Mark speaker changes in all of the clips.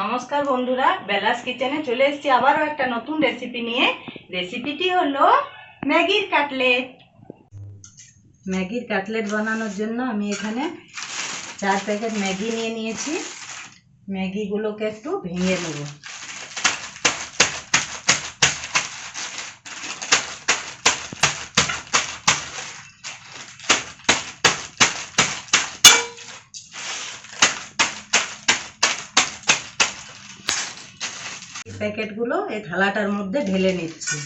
Speaker 1: নমস্কার বন্ধুরা, বেলাস কিচেনে চলে এসেছি আবারও একটা নতুন রেসিপি নিয়ে। রেসিপিটি হলো ম্যাগির কাটলেট। ম্যাগির কাটলেট বানানোর জন্য আমি এখানে চার প্যাকেট ম্যাগি নিয়ে নিয়েছি। ম্যাগিগুলোকে একটু ভেঙে নেব। প্যাকেটগুলো এই থালাটার মধ্যে ঢেলে নিচ্ছি।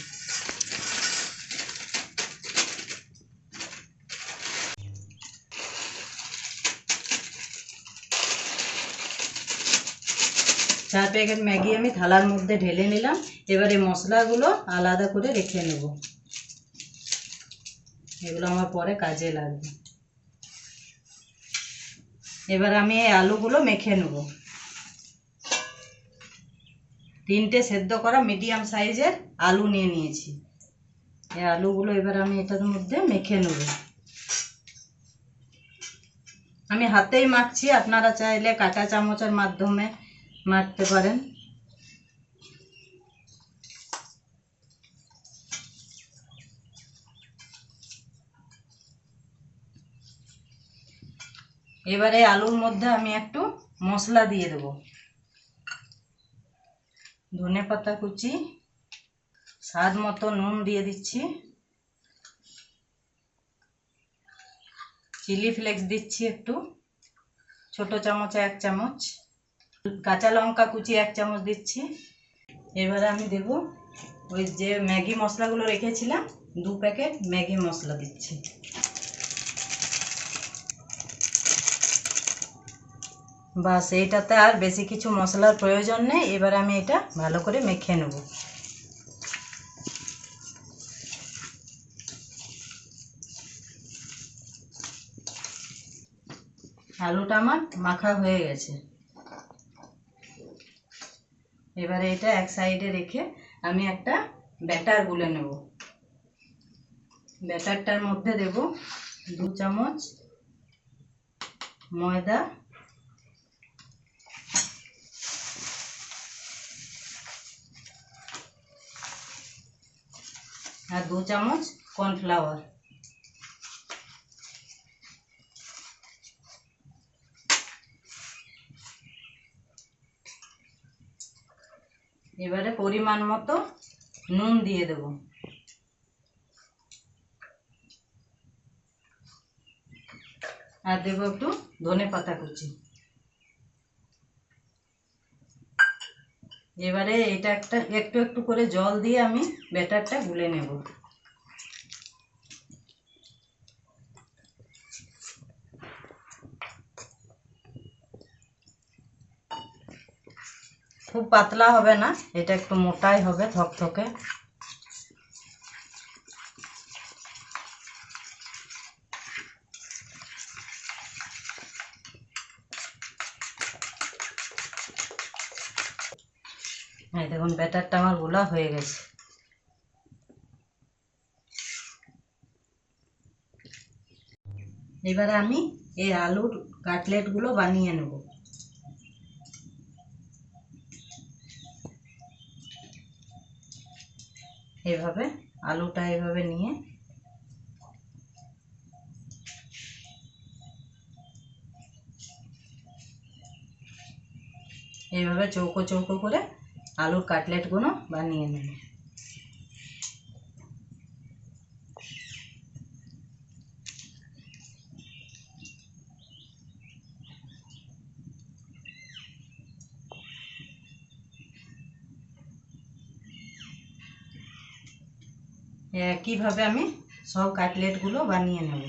Speaker 1: চার প্যাকেট ম্যাগি আমি থালার মধ্যে ঢেলে নিলাম। এবারে মশলাগুলো আলাদা করে রেখে নেব। এগুলো আমার পরে কাজে লাগবে। এবার আমি এই আলুগুলো মেখে নেব। তিনটে সেদ্ধ করা মিডিয়াম সাইজের আলু নিয়ে নিয়েছি। এই আলুগুলো এবার আমি এটার মধ্যে মেখে নেব। আমি হাতেই মাখছি, আপনারা চাইলে কাঁটা চামচের মাধ্যমে মাখতে পারেন। এবারে আলুর মধ্যে আমি একটু মশলা দিয়ে দেব। ধনে পাতা কুচি, স্বাদ মতো নুন দিয়ে দিচ্ছি। চিলি ফ্লেক্স দিচ্ছি একটু, ছোট চামচে এক চামচ। কাঁচা লঙ্কা কুচি এক চামচ দিচ্ছি। এবারে আমি দেব ওই যে ম্যাগি মশলাগুলো রেখেছিলাম, দু প্যাকেট ম্যাগি মশলা দিচ্ছি। বাস, এইটাতে আর বেশি কিছু মশলার প্রয়োজন নেই। এবার আমি এটা ভালো করে মেখে নেব। আলুটা আমার মাখা হয়ে গেছে। এবারে এটা এক সাইডে রেখে আমি একটা ব্যাটার গুলে নেব। ব্যাটারটার মধ্যে দেব দু চামচ ময়দা আর দু চামচ কর্নফ্লাওয়ার। এবারে পরিমাণ মতো নুন দিয়ে দেব। আর দেবো একটু ধনে পাতা কুচি। এবারে এটা একটা, একটু একটু করে জল দিয়ে আমি ব্যাটারটা গুলে নেব। খুব পাতলা হবে না, এটা একটু মোটাই হবে, থকথকে। এই দেখুন, ব্যাটারটা আমার গোলা হয়ে গেছে। এবারে আমি এই আলুর কাটলেটগুলো বানিয়ে নেব। এভাবে, আলুটা এভাবে নিয়ে। এইভাবে চৌকো চৌকো করে আলুর কাটলেটগুলো বানিয়ে নেব। একইভাবে আমি সব কাটলেটগুলো বানিয়ে নেব?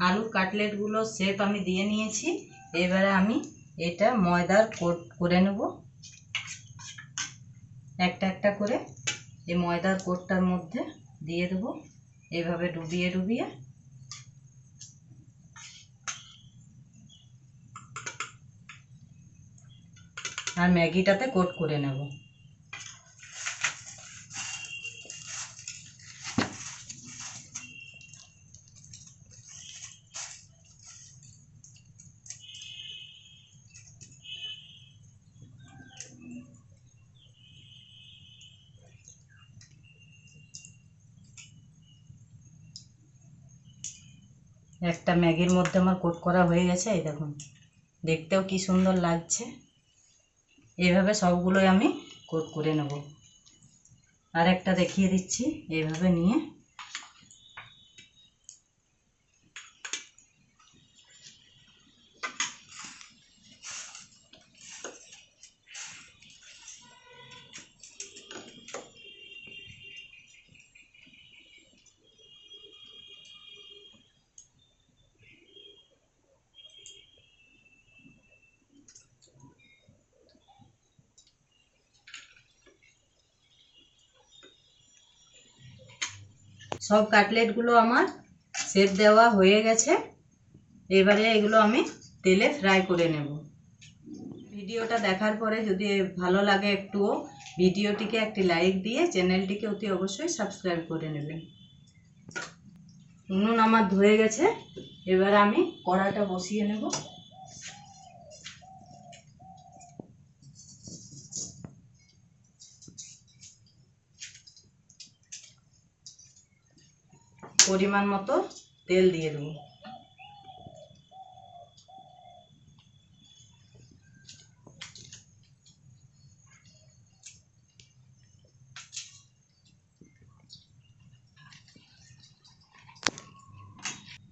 Speaker 1: আলুর কাটলেটগুলো শেপ আমি দিয়ে নিয়েছি। এবারে আমি এটা ময়দার কোট করে নেব। একটা একটা করে এই ময়দার কোটটার মধ্যে দিয়ে দেব। এভাবে ডুবিয়ে ডুবিয়ে। আর ম্যাগিটাতে কোট করে নেব। একটা ম্যাগির মধ্যে আমার কোট করা হয়ে গেছে, এই দেখুন। দেখতেও কি সুন্দর লাগছে। এইভাবে সবগুলোই আমি কোট করে নেব। আর একটা দেখিয়ে দিচ্ছি, এইভাবে নিয়ে সব কাটলেটগুলো আমার সেট দেওয়া হয়ে গেছে। এবারে এগুলো আমি তেলে ফ্রাই করে নেব। ভিডিওটা দেখার পরে যদি ভালো লাগে একটুও, ভিডিওটিকে একটি লাইক দিয়ে চ্যানেলটিকে অতি অবশ্যই সাবস্ক্রাইব করে নেবেন। উনুন আমার ধয়ে গেছে, এবার আমি কড়াটা বসিয়ে নেব। পরিমাণ মতো তেল দিয়ে দেবো।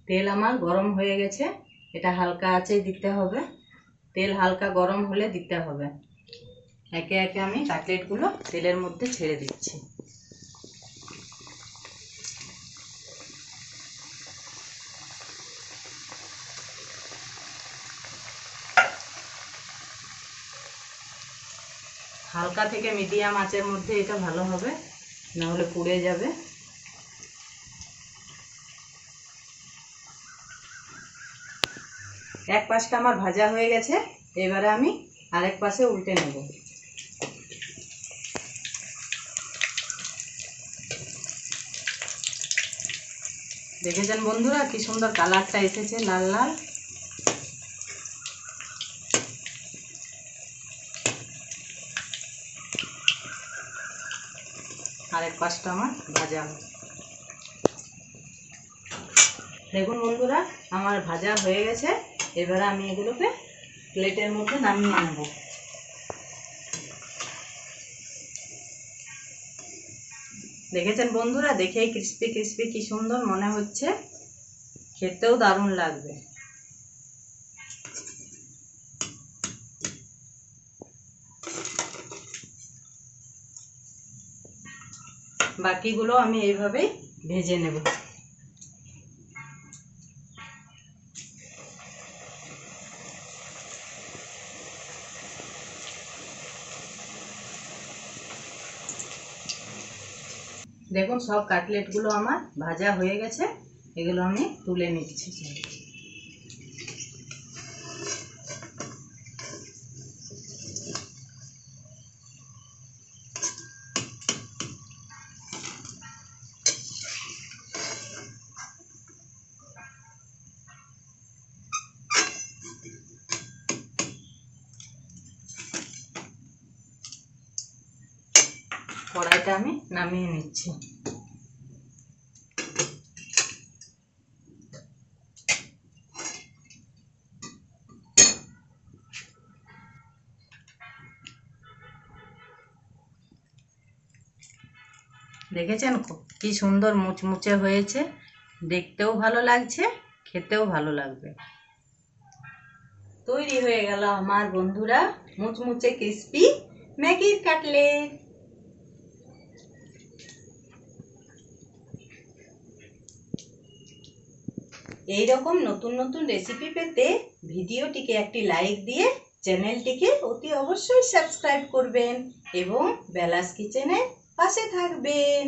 Speaker 1: তেল আমার গরম হয়ে গেছে, এটা হালকা আছে দিতে হবে। তেল হালকা গরম হলে দিতে হবে। একে একে আমি কাটলেটগুলো তেলের মধ্যে ছেড়ে দিচ্ছি। হালকা থেকে মিডিয়াম আঁচের মধ্যে এটা ভালো হবে না হলে পুড়ে যাবে। এক পাশটা আমার ভাজা হয়ে গেছে, এবারে আমি আরেক পাশে উল্টে নেব। দেখেছেন বন্ধুরা কি সুন্দর কালারটা এসেছে, লাল লাল। আরেক পাশটা আমার ভাজা দেখুন বন্ধুরা, আমার ভাজা হয়ে গেছে। এবারে আমি এগুলোকে প্লেটের মধ্যে নামিয়ে নেব। দেখেছেন বন্ধুরা? দেখেই ক্রিস্পি ক্রিস্পি কি সুন্দর মনে হচ্ছে। খেতেও দারুণ লাগবে। বাকিগুলো আমি এইভাবেই ভেজে নেব। দেখুন সব কাটলেটগুলো আমার ভাজা হয়ে গেছে, এগুলো আমি তুলে নিচ্ছি। কড়াইটা আমি নামিয়ে নিচ্ছি। দেখেছেন কি সুন্দর মুচমুচে হয়েছে। দেখতেও ভালো লাগছে, খেতেও ভালো লাগবে। তৈরি হয়ে গেল আমার বন্ধুরা মুচমুচে ক্রিস্পি ম্যাগির কাটলেট। এই রকম নতুন নতুন রেসিপি পেতে ভিডিওটিকে একটি লাইক দিয়ে চ্যানেলটিকে অতি অবশ্যই সাবস্ক্রাইব করবেন এবং বেলাস কিচেনের পাশে থাকবেন।